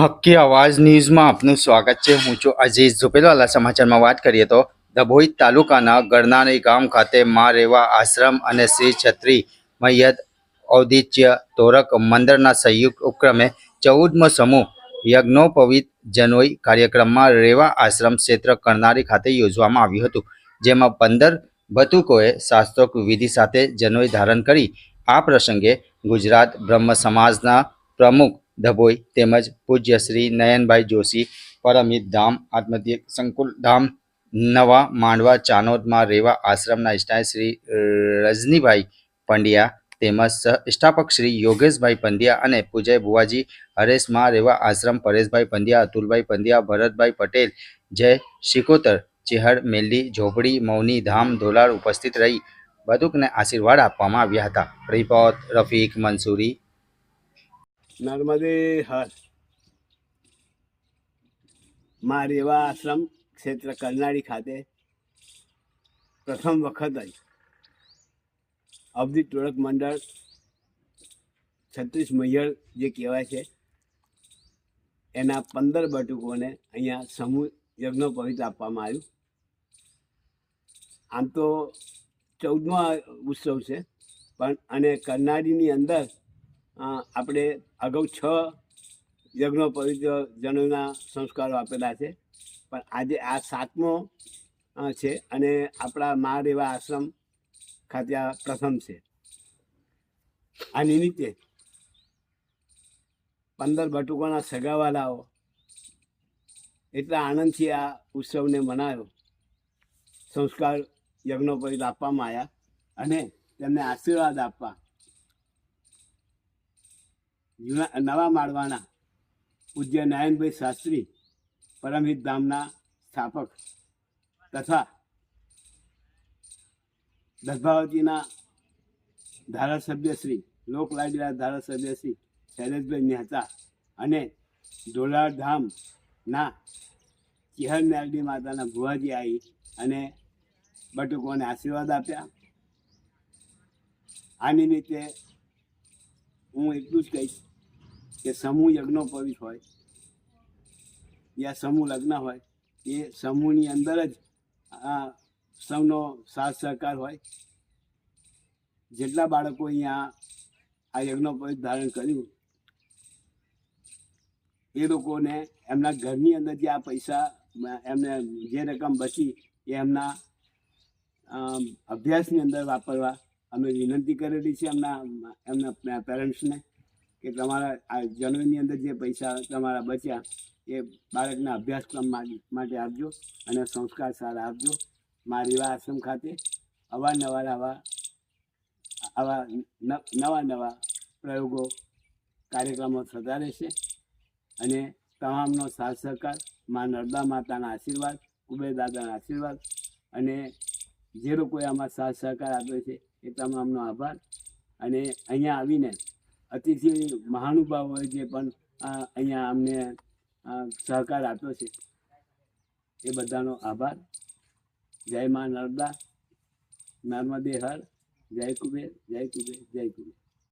હક્કી અવાજ ન્યૂઝમાં આપનું સ્વાગત છે. હું છું અજીઝ ઝુપેલવાલા સમાચારમાં વાત કરીએ તો દભોઈ તાલુકાના ગરનાની ગામ ખાતે મા રેવા આશ્રમ અને શ્રી છત્રી મૈયદ ઔદિત્ય તોરક મંદિરના સંયુક્ત ઉપક્રમે ચૌદમો સમૂહ યજ્ઞોપવિત જનોઈ કાર્યક્રમમાં રેવા આશ્રમ ક્ષેત્ર કરનારી ખાતે યોજવામાં આવ્યું હતું. જેમાં પંદર બતુકોએ શાસ્ત્રોક્ત વિધિ સાથે જનોઈ ધારણ કરી. આ પ્રસંગે ગુજરાત બ્રહ્મ સમાજના પ્રમુખ ડભોઈ તેમજ પૂજ્ય શ્રી નયનભાઈ જોશી પરમિત ધામ, આત્મધ્ય સંકુલ ધામ, નવા માંડવા, ચાનોદમાં રેવા આશ્રમના ઇષ્ટાય શ્રી રજનીભાઈ પંડ્યા તેમજ સ્થાપક શ્રી યોગેશભાઈ પંડ્યા અને પૂજય ભુવાજી હરેશમાં રેવા આશ્રમ, પરેશભાઈ પંડ્યા, અતુલભાઈ પંડ્યા, ભરતભાઈ પટેલ, જય શિકોતર, ચેહર મેલ્લી ઝોપડી, મૌની ધામ ધોલાળ ઉપસ્થિત રહી, બદુકને આશીર્વાદ આપવામાં આવ્યા હતા. રિપોર્ટ રફીક મંસૂરી. નર્મદે હર. મા રેવા આશ્રમ ક્ષેત્ર કરનાળી ખાતે પ્રથમ વખત જ અવધિ ટોળક મંડળ છત્રીસ મૈયર જે કહેવાય છે, એના પંદર બટુકોને અહીંયા સમૂહ યજ્ઞ પવિત્ર આપવામાં આવ્યું. આમ તો ચૌદમો ઉત્સવ છે, પણ અને કરનાળીની અંદર આપણે અગાઉ છ યજ્ઞો પવિત્ર જનોના સંસ્કારો આપેલા છે. પણ આજે આ સાતમો છે અને આપણા મા રેવા આશ્રમ ખાતે આ પ્રથમ છે. આ નિમિત્તે પંદર બટુકોના સગાવાલાઓ એટલા આનંદથી આ ઉત્સવને મનાયો. સંસ્કાર યજ્ઞો પવિત્ર આપવામાં આવ્યા અને તેમને આશીર્વાદ આપવા નવા માળવાના પૂજ્ય નારાયણભાઈ શાસ્ત્રી પરમહિત ધામના સ્થાપક તથા દર્ભાવતીના ધારાસભ્ય શ્રી લોકલાડીલા ધારાસભ્ય શ્રી શૈલેષભાઈ મહેતા અને ઢોલાર ધામના ચિહર મેરડી માતાના ભુવાજી આવી અને બટુકોને આશીર્વાદ આપ્યા. આ નિમિત્તે હું એટલું જ કહીશ કે સમૂહ યજ્ઞોપવિત હોય, યા સમૂહ લગ્ન હોય, એ સમૂહની અંદર જ આ સૌનો સાથ સહકાર હોય. જેટલા બાળકો અહીંયા આ યજ્ઞોપવિત ધારણ કર્યું, એ લોકોને એમના ઘરની અંદર જે આ પૈસા એમને જે રકમ બચી, એ એમના અભ્યાસની અંદર વાપરવા અમે વિનંતી કરેલી છે એમના એમના પેરેન્ટ્સને. કે તમારા આ જન્મની અંદર જે પૈસા તમારા બચ્યા, એ બાળકના અભ્યાસક્રમ માટે આપજો અને સંસ્કાર સારા આપજો. મારી એવા આશ્રમ ખાતે અવારનવાર આવા આવા નવા નવા પ્રયોગો, કાર્યક્રમો થતા રહેશે અને તમામનો સાથ સહકાર, મા નર્મદા માતાના આશીર્વાદ, કુબેર દાદાના આશીર્વાદ અને જે લોકોએ આમાં સાથ સહકાર આપ્યો છે એ તમામનો આભાર. અને અહીંયા આવીને અતિથિ હોય જે પણ અહીંયા અમને સહકાર આપ્યો છે. એ બધાનો આભાર. જય મા નર્મદા. નર્મદે હર. જય કુબેર. જય કુબેર. જય કુબેર.